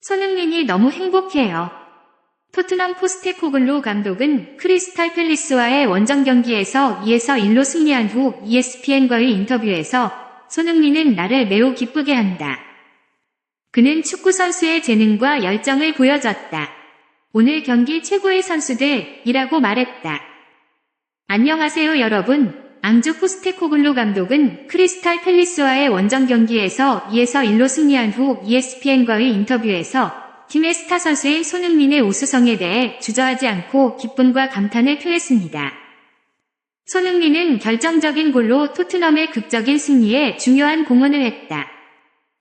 손흥민이 너무 행복해요. 토트넘 포스테코글로 감독은 크리스탈 팰리스와의 원정 경기에서 2에서 1로 승리한 후 ESPN과의 인터뷰에서 손흥민은 나를 매우 기쁘게 한다. 그는 축구 선수의 재능과 열정을 보여줬다. 오늘 경기 최고의 선수들이라고 말했다. 안녕하세요 여러분. 앙주 포스테코글로 감독은 크리스탈 팰리스와의 원정 경기에서 2에서 1로 승리한 후 ESPN과의 인터뷰에서 팀의 스타 선수인 손흥민의 우수성에 대해 주저하지 않고 기쁨과 감탄을 표했습니다. 손흥민은 결정적인 골로 토트넘의 극적인 승리에 중요한 공헌을 했다.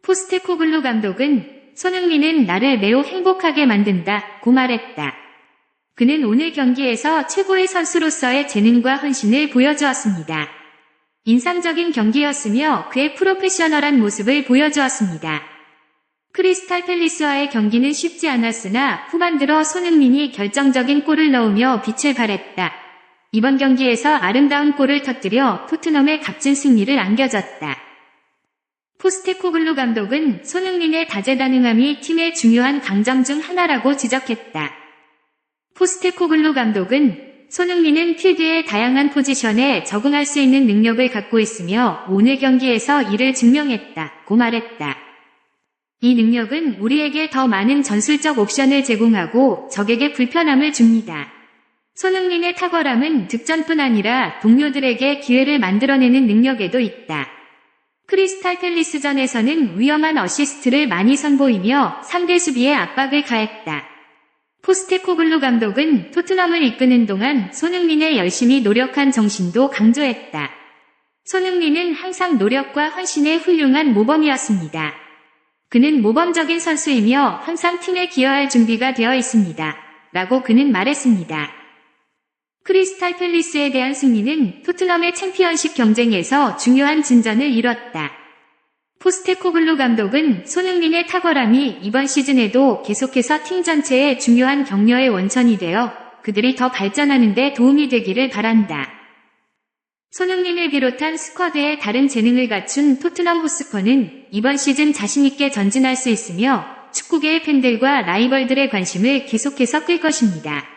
포스테코글로 감독은 손흥민은 나를 매우 행복하게 만든다 고 말했다. 그는 오늘 경기에서 최고의 선수로서의 재능과 헌신을 보여주었습니다. 인상적인 경기였으며 그의 프로페셔널한 모습을 보여주었습니다. 크리스탈 팰리스와의 경기는 쉽지 않았으나 후반 들어 손흥민이 결정적인 골을 넣으며 빛을 발했다. 이번 경기에서 아름다운 골을 터뜨려 토트넘의 값진 승리를 안겨줬다. 포스테코글루 감독은 손흥민의 다재다능함이 팀의 중요한 강점 중 하나라고 지적했다. 포스테코글루 감독은 손흥민은 필드의 다양한 포지션에 적응할 수 있는 능력을 갖고 있으며 오늘 경기에서 이를 증명했다. 고 말했다. 이 능력은 우리에게 더 많은 전술적 옵션을 제공하고 적에게 불편함을 줍니다. 손흥민의 탁월함은 득점뿐 아니라 동료들에게 기회를 만들어내는 능력에도 있다. 크리스탈 팰리스전에서는 위험한 어시스트를 많이 선보이며 상대 수비에 압박을 가했다. 포스테코글루 감독은 토트넘을 이끄는 동안 손흥민의 열심히 노력한 정신도 강조했다. 손흥민은 항상 노력과 헌신의 훌륭한 모범이었습니다. 그는 모범적인 선수이며 항상 팀에 기여할 준비가 되어 있습니다. 라고 그는 말했습니다. 크리스탈 팰리스에 대한 승리는 토트넘의 챔피언십 경쟁에서 중요한 진전을 이뤘다. 포스테코글루 감독은 손흥민의 탁월함이 이번 시즌에도 계속해서 팀 전체의 중요한 격려의 원천이 되어 그들이 더 발전하는 데 도움이 되기를 바란다. 손흥민을 비롯한 스쿼드의 다른 재능을 갖춘 토트넘 호스퍼는 이번 시즌 자신있게 전진할 수 있으며 축구계의 팬들과 라이벌들의 관심을 계속해서 끌 것입니다.